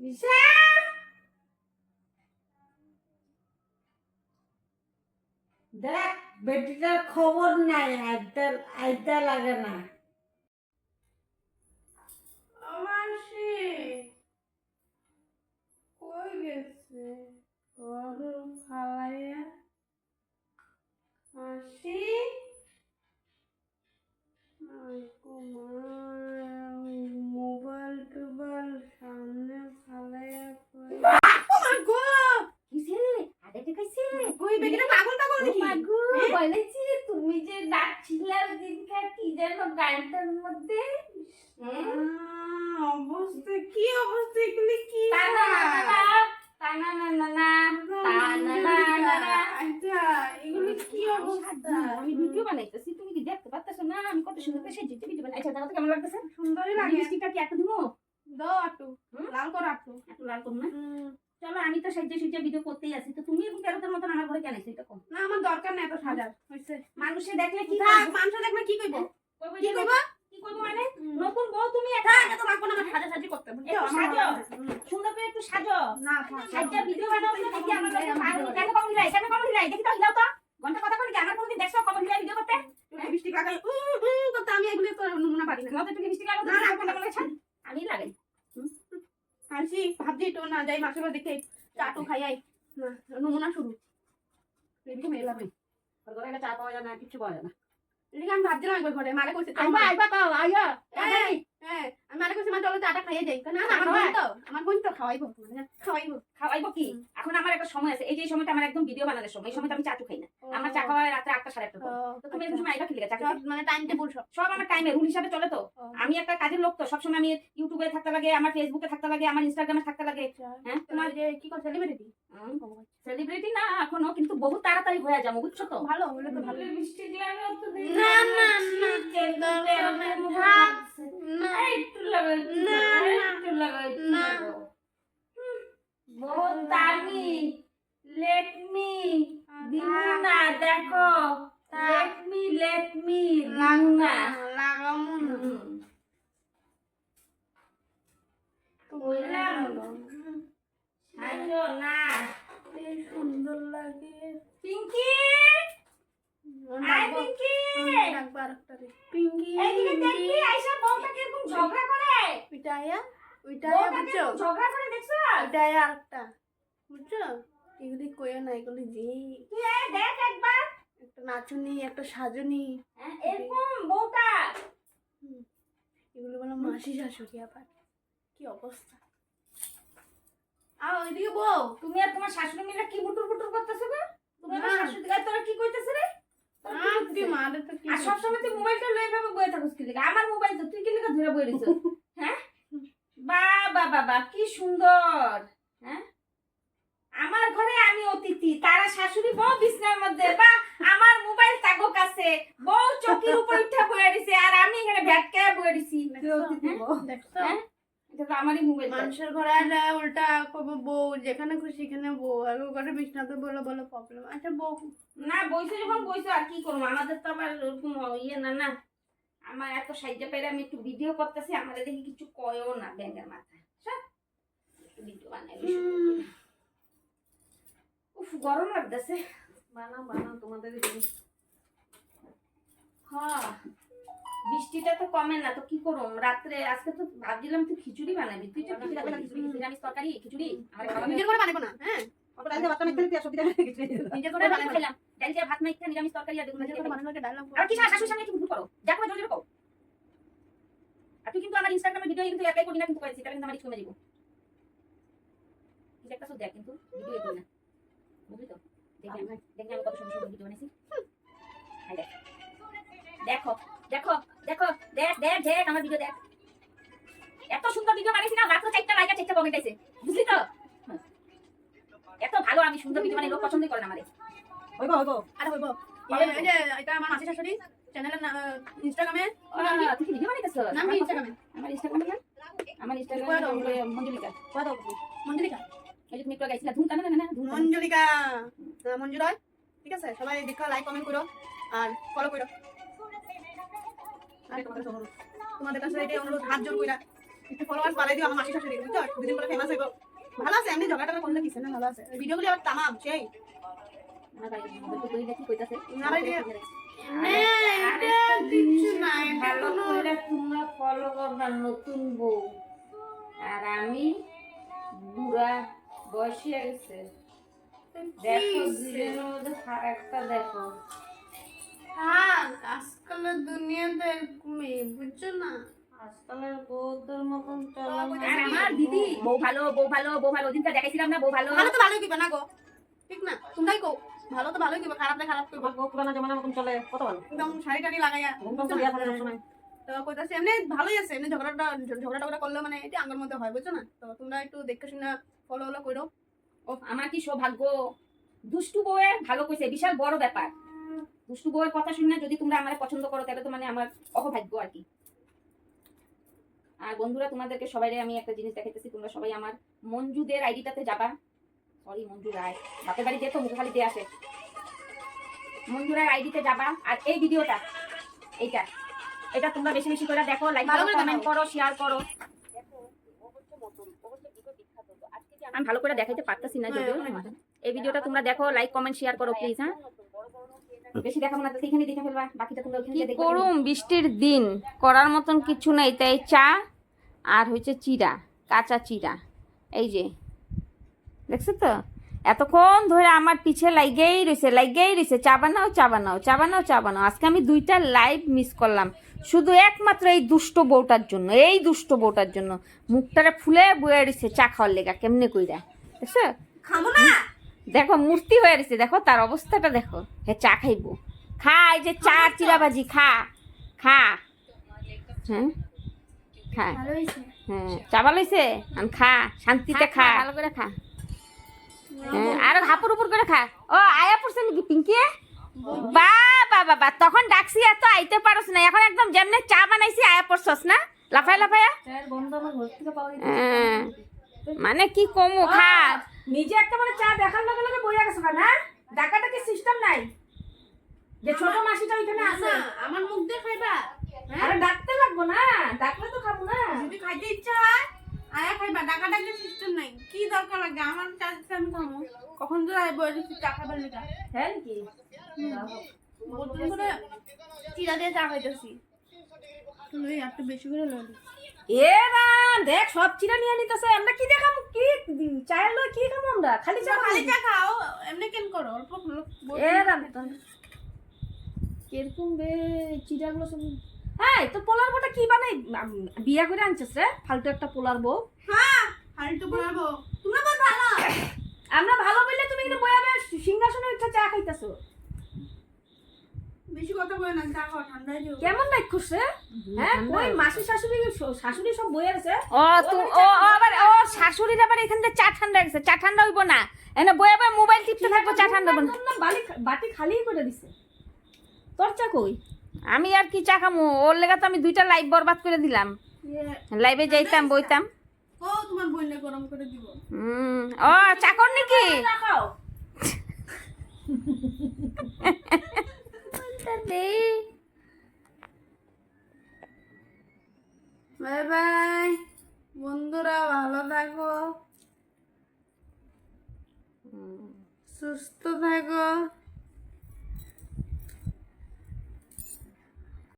নিশা বেটিটার খবর নাই আইতে আইতে লাগে না। মাসি কই গেছে? ঘর ফালাইয়া। মাসি? Aku. কত সুন্দর করে সেজেছি ভিডিও বানাই আচ্ছা দাদা কেমন লাগতেছে? সুন্দরই লাগে। লিপস্টিকটা কি একটু দিমু দাও হুম? লাল কর আটু একটু লাল করুন না? চলো আমি তো সেজে সেজে ভিডিও করতেই আছি। তো তুমি এবং তেরোটার মতন আমার ঘরে কেন এসে এটা কম না আমার দরকার নাই এত সাজার। হইছে। মানুষে দেখলে কি মানুষ দেখবে কি কইব? কি কইব? কি করব মানে? নতুন বউ তুমি একটা এত লাগবো না আমার সাজা সাজি করতে একটু সাজো। সুন্দর করে একটু সাজো। না সাজ্জা ভিডিও বানাও তো দেখি আমার কাছে কেন কম হিলাই কেন কম হিলাই দেখি তো হিলাও তো। ঘণ্টা কথা কই আমার কোনদিন দেখছ কম হিলাই ভিডিও করতে? লিপস্টিক লাগাই উম উম করতে আমি এগুলি তো নমুনা পারি না। মতে তুমি লিপস্টিক না, না, কোনটা কোনটা আমি লাগাই আসি ভাবছি তো না যাই মাসের দেখে চাটু খাই নমুনা শুরু। এদিকে মেয়ে লাগবে ওর ঘরে একটা চা পাওয়া যায় না কিছু পাওয়া যায় না। এদিকে আমি ভাবছিলাম একবার ঘরে মারে কইছে আইবা আইবা তাও আইয়া এই, হ্যাঁ আমি মারে কইছি মা চলো চাটা খাইয়ে যাই। না না, আমার বোন তো আমার বোন তো খাওয়াইবো খাওয়াইবো। খাওয়াইবো কি? এখন আমার একটা সময় আছে। এই যে সময়টা আমার একদম ভিডিও বানানোর সময় এই সময়টা আমি চাটু খাই না। হয় রাত্রে আটটা সাড়ে আটটা তুমি এরকম সময় আইবা কি লিগা মানে টাইম টেবিল সব। সব আমার টাইমে রুল হিসাবে চলে তো। আমি একটা কাজের লোক তো। সবসময় আমি ইউটিউবে থাকতে লাগে আমার ফেসবুকে থাকতে লাগে আমার ইনস্টাগ্রামে থাকতে লাগে। হ্যাঁ, তোমার যে কি কর সেলিব্রিটি সেলিব্রিটি না এখনও কিন্তু বহু তাড়াতাড়ি হয়ে যাব বুঝছ তো? ভালো হলে তো ভালো মিষ্টি লাগাও তো দেখি। না, না, না, দরকার নেই, থাক। না একটু লাগাও, একটু না, লাগাও, না। একটু লাগাও, একটু না। লাগাও। হুম, বহুত দামি লেট মি দিমু না দেখো লেট মি লেট মি দিমু না লাগামু না হুম। বললাম সাজো না বেশ সুন্দর লাগে পিঙ্কি আই পিঙ্কি একবার একটা রে। এইদিকে দেখবি আইসা বউটা কীরকম ঝগড়া করে। ওইটা আয়া ওইটা আয়া বউটা বুঝছ? ঝগড়া করে দেখছ? ওইটা আয়া আরেকটা বুঝছ? এগুলি কইও না এগুলি যে। তুই দেখ একবার। একটা নাচুনি একটা সাজনি। হ্যাঁ, এরকম বউটা। এগুলো বলো মাসি শাশুড়ি আবার। কি অবস্থা? ওইদিকে বউ তুমি আর তোমার শাশুড়ি মিলে কি বুটুর বুটুর করতেছো গো? তুমি আমার না। শাশুড়ি তোরা কি কইতেছ রে? আর কি সবসময় তুই মোবাইলটা লয়ে ভাবে বয়ে থাকিস কি আমার মোবাইল তো তুই কি লিগা ধরে বয়ে দিছ হ্যাঁ? বাবা বাবা কি সুন্দর। হ্যাঁ? আমার ঘরে আমি অতিথি তারা শাশুড়ি বউ বিছনার মধ্যে বা আমার মোবাইল তাগো কাছে। বউ চকির উপর উঠা বয়ে দিছে আর আমি এখানে ভ্যাটকায় বয়ে দিছি। দেখছ? এটা তো আমারই মোবাইল মানুষের ঘরে আলে উল্টা কবে বউ যেখানে খুশি সেখানে বউ। আর ঘরে বিছনাতে বলে বলে প্রবলেম আচ্ছা বউ না বইছো যখন বইছো আর কি করব? আমাদের তো আবার ওরকম ইয়ে না না। আমার এত সাহায্য পেরে আমি একটু ভিডিও করতেছি আমাদের দেখি কিছু কয়ও না ব্যাংকের মাথায়। ভিডিও বানাই উফ গরম লাগতেছে। বানাও বানাও তোমাদের হ্যাঁ। বৃষ্টিটা তো কমে না তো কি করুম? রাত্রে আজকে তো ভাবছিলাম তুই খিচুড়ি বানাবি। তুই তো খিচুড়ি বানাবি, খিচুড়ি নিরামিষ তরকারি খিচুড়ি। নিজের ঘরে বানাবো না হ্যাঁ? ভাত মাইখা নিরামিষ তরকারি আর বেগুন আর কি শাশুড়ির সামনে একটু করো? যা করে করো। আর তুই কিন্তু আমার ইনস্টাগ্রামে ভিডিও কিন্তু করি না কিন্তু করেছি এটা কিন্তু আমার ইচ্ছে কমে যাব তুই একটা দেখ কিন্তু ভিডিও করি না বুঝলি তো? দেখি আমি দেখি আমি কত সুন্দর সুন্দর ভিডিও বানাইছি। এই দেখ। দেখো দেখো দেখো দেখ দেখ আমার ভিডিও দেখ। এত সুন্দর ভিডিও বানাইছি না মাত্র চারটা লাইক আর চারটা কমেন্ট আছে বুঝলি তো? এত ভালো আমি সুন্দর ভিডিও বানাই লোক পছন্দই করে না আমারে। হইব হইব। আরে হইবো। এই- যে এটা আমার মাসি শাশুড়ি। চ্যানেলের ইনস্টাগ্রামে তুই কি ভিডিও বানাইতেছ? নাম কি ইনস্টাগ্রামে আমার ইনস্টাগ্রামে না আমার ইনস্টাগ্রামে মঞ্জুলিকা। কয় দাও? মঞ্জুলিকা? এই যে তুমি একটু গাইছিলা ধুমতা না না না। মঞ্জুলিকা। মঞ্জুরয়। ঠিক আছে? সবাই দেখো লাইক কমেন্ট করো। আর ফলো করো। তোমাদের কাছে অনুরোধ। তোমাদের কাছে এটাই অনুরোধ হাত জোর কইরা। একটু ফলোয়ার্স বাড়াই দিও আমার মাসি শাশুড়ি বুঝছ? দুদিন পরে ফেমাস হইব। ভালো আছে এমনি ঝগড়া টগড়া করলে কিছু না ভালো আছে? ভিডিওগুলো আবার তামাম সেই। না ভাই তো তুই দেখি কইতাছে না ভাই, দিয়ে- ভালো করে তোমরা ফলো করবা নতুন বউ। আর আমি বুড়া বয়স গেছে। দেখো দুজনের মধ্যে ফারাকটা দেখো। হ্যাঁ আজকালের দুনিয়াতে এরকমই বুঝছ না? আজকালের বউদের মতন চলা আমার দিদি? বউ ভালো বউ ভালো বউ ভালো ওদিনকে দেখাইছিলাম না বউ ভালো। ভালো তো ভালোই কইবা না গো। ঠিক না? তোমরাই কও। ভালো তো ভালোই কইবা খারাপ না খারাপ কইবা বউ পুরানো জমানার মতন চলে কত ভালো? একদম শাড়ি টাড়ি লাগাইয়া তো কইতাছি এমনি ভালোই আছে এমনি ঝগড়াটা ঝগড়া টগড়া করলে মানে এটা আঙ্গের মধ্যে হয় বুঝছ না? তো তোমরা একটু দেখে শুনে ফলো হলো ও আমার কি সৌভাগ্য? দুষ্টু বউয়ের ভালো কইছে বিশাল বড় ব্যাপার। দুষ্টু বউয়ের কথা শুনে যদি তোমরা আমার পছন্দ করো তাহলে তো মানে আমার অপভাগ্য আর কি। আর বন্ধুরা তোমাদেরকে সবাই আমি একটা জিনিস দেখাইতেছি তোমরা সবাই আমার মঞ্জুদের আইডিটাতে যাবা। সরি মঞ্জু রায় বাপের বাড়ি যেত মুখে খালি দিয়ে আসে। মঞ্জুরার আইডিতে যাবা। আর এই ভিডিওটা এইটা এটা তোমরা বেশি বেশি করে দেখো লাইক করো কমেন্ট করো শেয়ার করো। আমি ভালো করে দেখাইতে পারতাছি না যদিও। এই ভিডিওটা তোমরা দেখো লাইক কমেন্ট শেয়ার করো প্লিজ হ্যাঁ। বেশি দেখাবো না তো এখানে দেখে ফেলবা বাকিটা তোমরা ওখানে দেখবে। করুম বৃষ্টির দিন করার মতন কিছু নাই। তাই চা আর হচ্ছে চিরা কাঁচা চিরা এই যে দেখছ তো? এতক্ষণ ধরে আমার পিছে লাইগেই রয়েছে লাইগেই রয়েছে চা বানাও চা বানাও চা বানাও চা বানাও। আজকে আমি দুইটা লাইভ মিস করলাম। শুধু একমাত্র এই দুষ্ট বউটার জন্য এই দুষ্ট বউটার জন্য। মুখটারে ফুলে বয়ে রয়েছে চা খাওয়ার লেগা কেমনে কইরা? দেখছ? খাব না! দেখো মূর্তি হয়ে রয়েছে দেখো তার অবস্থাটা দেখো। হে চা খাইবো। খা এই যে চা আর চিরাবাজি খা খা। হ্যাঁ? খা। হ্যাঁ চা ভালো হয়েছে? খা শান্তিতে খা ভালো করে খা। হ্যাঁ আরও হাপুর উপর করে খা। ও আয়া পড়ছে নাকি পিঙ্কি? বা বা বা বা তখন ডাকছি এত আইতে পারস না এখন একদম যেমনে চা বানাইছি আয়া পড়ছস না? লাফাই লাফায়া। হ্যাঁ। মানে কি কমু? খা নিজে একটা মানে চা দেখার লগে লগে বইয়া গেছে না? ডাকাটা কি সিস্টেম নাই? যে ছোট মাসিটা ওইখানে আছে। আমার মুখ দিয়ে খাইবা? আরে ডাকতে লাগবো না ডাকলে তো খাব না। যদি খাইতে ইচ্ছা হয় আয়া খাইবা। ডাকাটা কি সিস্টেম নাই? কি দরকার লাগে? আমার চা দিতে আমি খামো কখন তো দিচ্ছি চা খাবার লেখা হ্যাঁ কি? বোতল করে চিরা দিয়ে চা খাইতেছি। তুমি একটু বেশি করে ললি এ রাম দেখ সব চিরা নিয়ে নিতেছে। আমরা কি দেখাম? কি চায়ের লয় কি খাব আমরা? খালি চা খালি চা খাও এমনি কেন করো? অল্প এ রাম কীরকম বে চিরাগুলো সব হ্যাঁ তো পোলার বউটা কি বানাই? বিয়া করে আনছিস রে? ফালতু একটা পোলার বউ। হ্যাঁ হাড়িটা বানাবো তোমরা বল ভালো। আমরা ভালো বললে তুমি কিন্তু বয়াবে সিংহাসনে উঠে চা খাইতেছো। কথা বলে না চা ঠান্ডায় কেমন লাইক করছে হ্যাঁ ওই মাসি শাশুড়ি শাশুড়ি সব বইয়া আছে। ও তুমি ও ও আবার ও শাশুড়ির আবার এখান থেকে চা ঠান্ডা গেছে চা ঠান্ডা হইব না। এনে বয়ে বয়ে মোবাইল টিপতে থাকব চা ঠান্ডা হইব না বালি বাটি খালি করে দিছে। তোর চা কই? আমি আর কি চা খামু? ওর লেগা তো আমি দুইটা লাইভ বরবাদ করে দিলাম। লাইভে যাইতাম বইতাম। ও তোমার বইলে গরম করে দিব। হুম ও চাকর নাকি? খাও বাই বাই। বন্ধুরা ভালো থাকো। সুস্থ থাকো।